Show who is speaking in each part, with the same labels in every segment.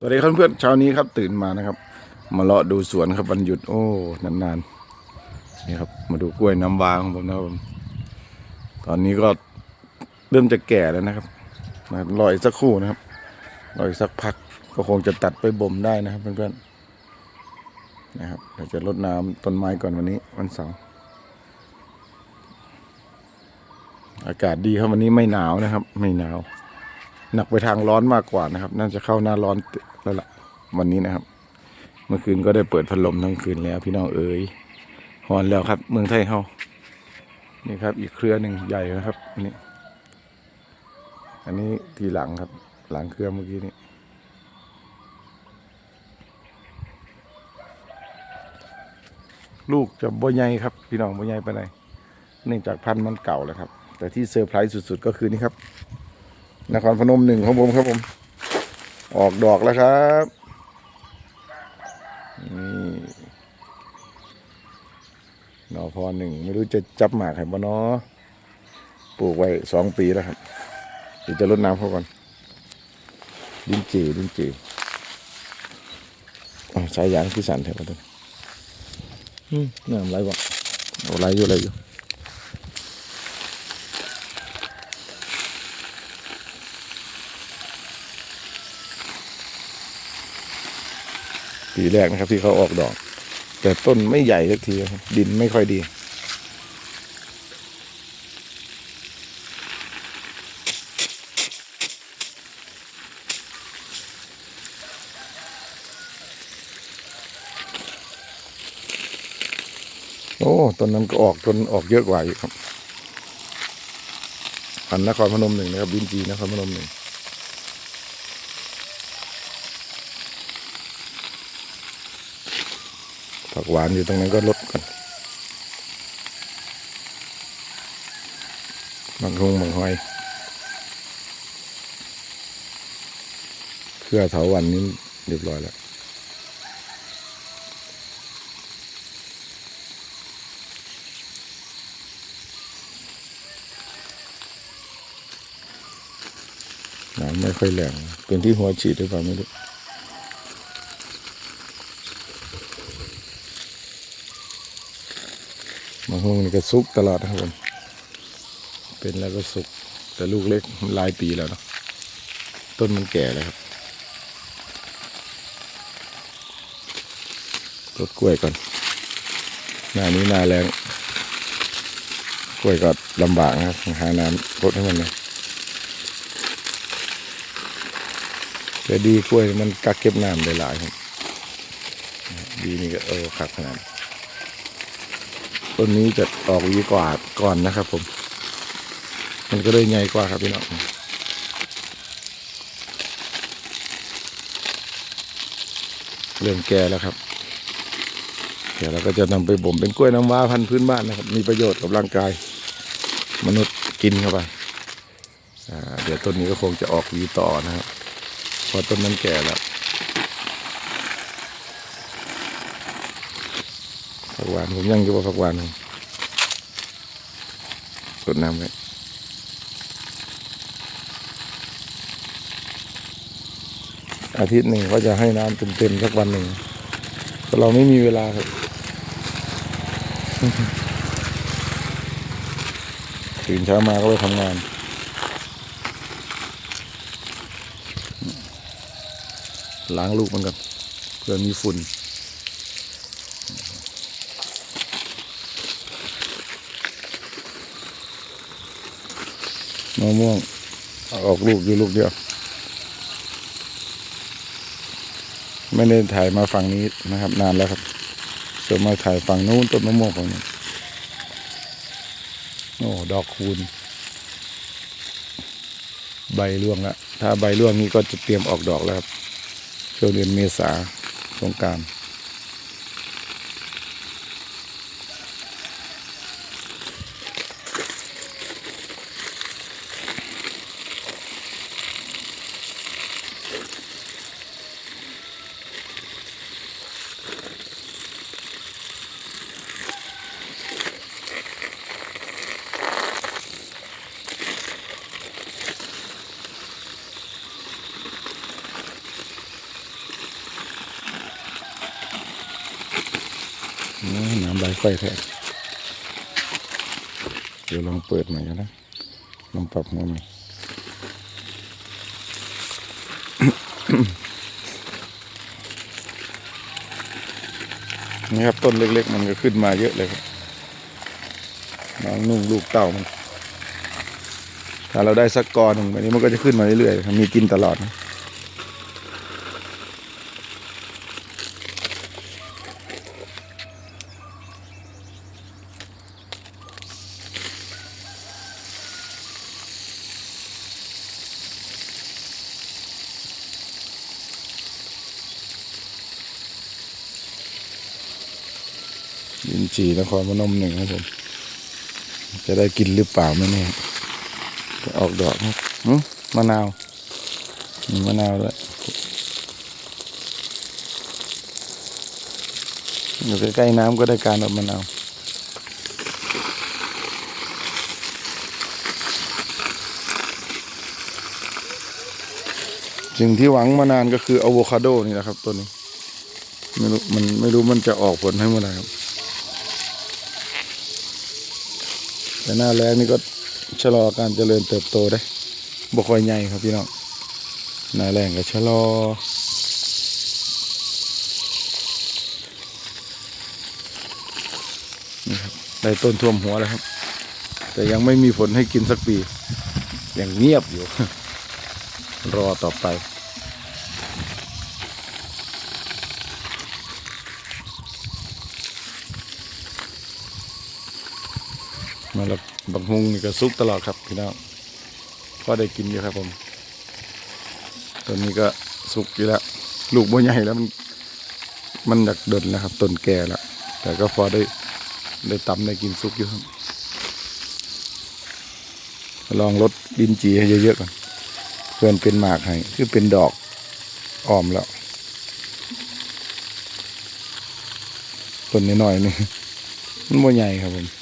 Speaker 1: สวัสดีครับเพื่อนเช้านี้ครับตื่นมานะครับ มาเลาะดูสวนครับวันหยุดโอ้นานๆนี่ครับมาดูกล้วยน้ำว้าของผมนะครับผมตอนนี้ก็เริ่มจะแก่แล้วนะครับนะรออีกสักครู่นะครับรออีกสักพักก็คงจะตัดไปบ่มได้นะครับเพื่อนๆนะครับเดี๋ยวจะรดน้ำต้นไม้ก่อนวันนี้วันเสาร์อากาศดีครับวันนี้ไม่หนาวนะครับ ไม่หนาวหนักไปทางร้อนมากกว่านะครับ น่าจะเข้าหน้าร้อน แล้วล่ะ วันนี้นะครับ เมื่อคืนก็ได้เปิดพัดลมทั้งคืนแล้วพี่น้องเอ๋ยฮอนแล้วครับ เมืองไทยเฮานี่ครับ อีกเครือหนึ่งใหญ่นะครับอันนี้อันนี้ทีหลังครับ หลังเครือเมื่อกี้นี้ลูกจะบ่ใหญ่ครับ พี่น้องบ่ใหญ่ไปไหนเนื่องจากพันธุ์มันเก่าแล้วครับ แต่ที่เซอร์ไพรส์สุดๆก็คือนี่ครับ นครพนมหนึ่งของผมครับผม ออกดอกแล้วครับนี่นอพอหนึ่งไม่รู้จะจับหมากให้บ่เนาะปลูกไว้สองปีแล้วครับเดี๋ยวจะรดน้ำเขาก่อนดินจีดินจีสายยางที่สันแถวนั้นน้ำไหลบ่โอ้ไหลอยู่ไหลอยู่ ปีแรกนะครับ ที่เขาออกดอก แต่ต้นไม่ใหญ่สักทีดินไม่ค่อยดี โอ้ต้นนั้นก็ออกต้นออกเยอะกว่าอีกครับพันนครพนมหนึ่งนะครับดินจีนครพนมหนึ่ง ผักหวานอยู่ตรงนั้นก็ลดกันบางคงบางหอยเครือเถาวันนี้เรียบร้อยแล้วน้ำไม่ค่อยแรงเป็นที่หัวฉีดหรือเปล่าไม่รู้ มะฮวงนี่ก็สุกตลอดนะครับผมเป็นแล้วก็สุกแต่ลูกเล็กหลายปีแล้วเนาะต้นมันแก่แล้วครับรดกล้วยก่อน หน้านี้หน้าแรงกล้วยก็ลำบากนะครับหาน้ำรดให้มันเลยแต่ดีกล้วยมันกักเก็บน้ำได้หลายครับ ดีนี่ก็เออขักขนาด ต้นนี้จะออกวีกว่าก่อนนะครับ ผม มันก็เลยใหญ่กว่าครับพี่น้องเริ่มแก่แล้วครับ เดี๋ยวเราก็จะนำไปบ่มเป็นกล้วยน้ำว้าพันธุ์พื้นบ้านนะครับ มีประโยชน์กับร่างกาย มนุษย์กินเข้าไปเดี๋ยวต้นนี้ก็คงจะออกวีต่อนะครับพราะต้นนั้นแก่แล้ว ผักหวานผมยังอยู่ว่าผักหวานผมกดน้ำไว้อาทิตย์หนึ่งก็จะให้น้ำเต็มๆสักวันหนึ่งแต่เราไม่มีเวลาครับตื่นเช้ามาก็ไปทำงาน ล้างลูกมันก่อนเพื่อมีฝุ่นะม่วงออกลูกอยู่ลูกเดียว ไม่ได้ถ่ายมาฝั่งนี้นะครับ นานแล้วครับส่วนมาถ่ายฝั่งนู้นต้นมะม่วงฝั่งนี้โอ้ดอกคูณ ใบร่วงแล้วถ้าใบร่วงนี้ก็จะเตรียมออกดอกแล้วครับช่วงเดือนเมษาสงกรารอื น้ำไหลค่อยแทกเดี๋ยวลองเปิดใหม่กันนะลองปรับหัวใหม่นี่ครับต้นเล็ก ๆ มันก็ขึ้นมาเยอะเลยครับน้องนุ่งลูกเต่ามันถ้าเราได้สักกอหนึ่งแบบนี้มันก็จะขึ้นมาเรื่อยๆมีกินตลอดนะ ยินจีนครพนมหนึ่งครับผม จะได้กินหรือเปล่าไม่แน่จะออกดอกครับมะนาวมีมะนาวด้วยอยู่ใกล้ๆน้ำก็ได้การออกมะนาวสิ่งที่หวังมานานก็คืออะโวคาโดนี่แหละครับตัวนี้ ไม่รู้มันไม่รู้มันจะออกผลให้เมื่อไหร่ครับ แต่หน้าแรงนี่ก็ชะลอการเจริญเติบโตได้บ่ค่อยใหญ่ครับพี่น้องหน้าแรงก็ชะลอนี่ครับได้ต้นท่วมหัวแล้วครับ แต่ยังไม่มีผลให้กินสักปียังเงียบอยู่ รอต่อไป มาแล้วบักฮุงนี่ก็ซุกตลอดครับพี่น้องก็ได้กินอยู่ครับผมต้นนี้ก็สุกอยู่แล้ว ลูกบ่ใหญ่แล้วมันมันอยากเดินแล้วครับต้นแก่แล้วแต่ก็พอได้ได้ตำได้กินซุกอยู่ครับ ลองลดดินจีให้เยอะๆก่อนเพื่อนเป็นหมากให้คือเป็นดอกออมแล้วต้นน้อยๆนี่มันบ่ใหญ่ครับผม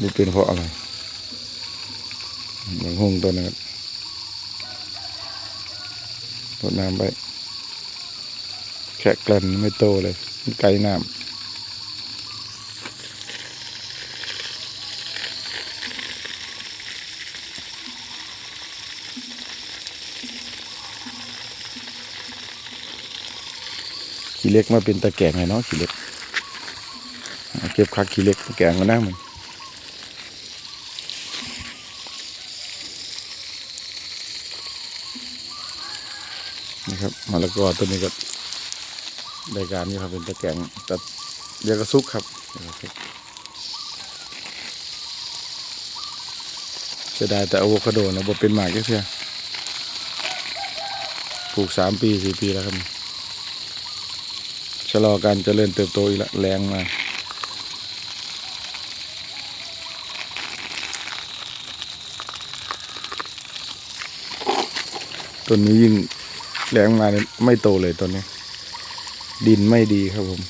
Speaker 1: ดูเป็นเพราะอะไรเหมือนหงตัวนะครับรดน้ำไปแค่กลันไม่โตเลยไกลน้ำขี้เล็กมาเป็นตะแกรงไงเนาะขี้เล็ก เก็บคักขี้เล็กตะแกรงก็น่ามัน ครับมะละกอตัวนี้ก็ได้การนี่ครับเป็นตะแกงต่เดียวก็ซุกครับเสียดายแต่อะโวคาโดนะบ่เป็นหมากแค่เพียปลูกสามปีสี่ปีแล้วครับชะลอการเจริญเติบโตอีกและแรงมาต้นนี้ยิ่ง แรงมานไม่โตเลยตอนนี้ ดินไม่ดีครับผม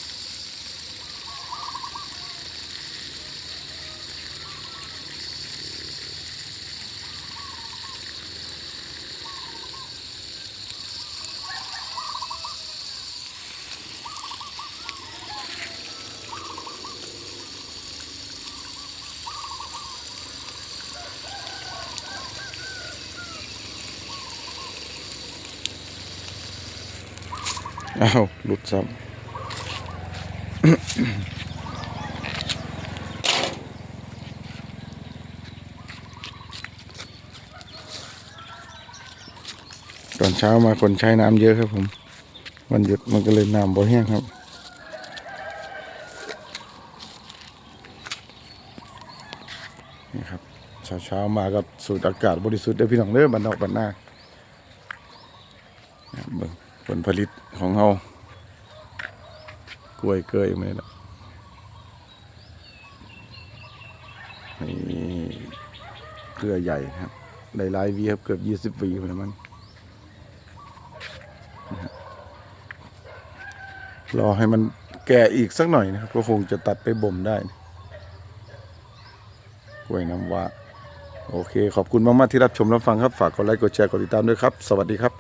Speaker 1: อ้าวหลุดซ้ำตอนเช้ามาคนใช้น้ำเยอะครับผมวันหยุดมันก็เลยน้ำบ่แห้งครับ นี่ครับ เช้าเช้ามากับสูดอากาศบริสุทธิ์เด้พี่น้องเด้อบันนอกบันหน้านะครับเบิ่งผลผลิต ของเรากล้วยเกยไม่ละนี่เกลือใหญ่ครับได้หลายวีครับเกือบยี่สิบวีเลยมันนะครับรอให้มันแก่อีกสักหน่อยนะครับ ก็คงจะตัดไปบ่มได้กล้วยน้ำว้าโอเค ขอบคุณมาก ๆ ที่รับชมรับฟังครับ ฝากกดไลค์กดแชร์กดติดตามด้วยครับ สวัสดีครับ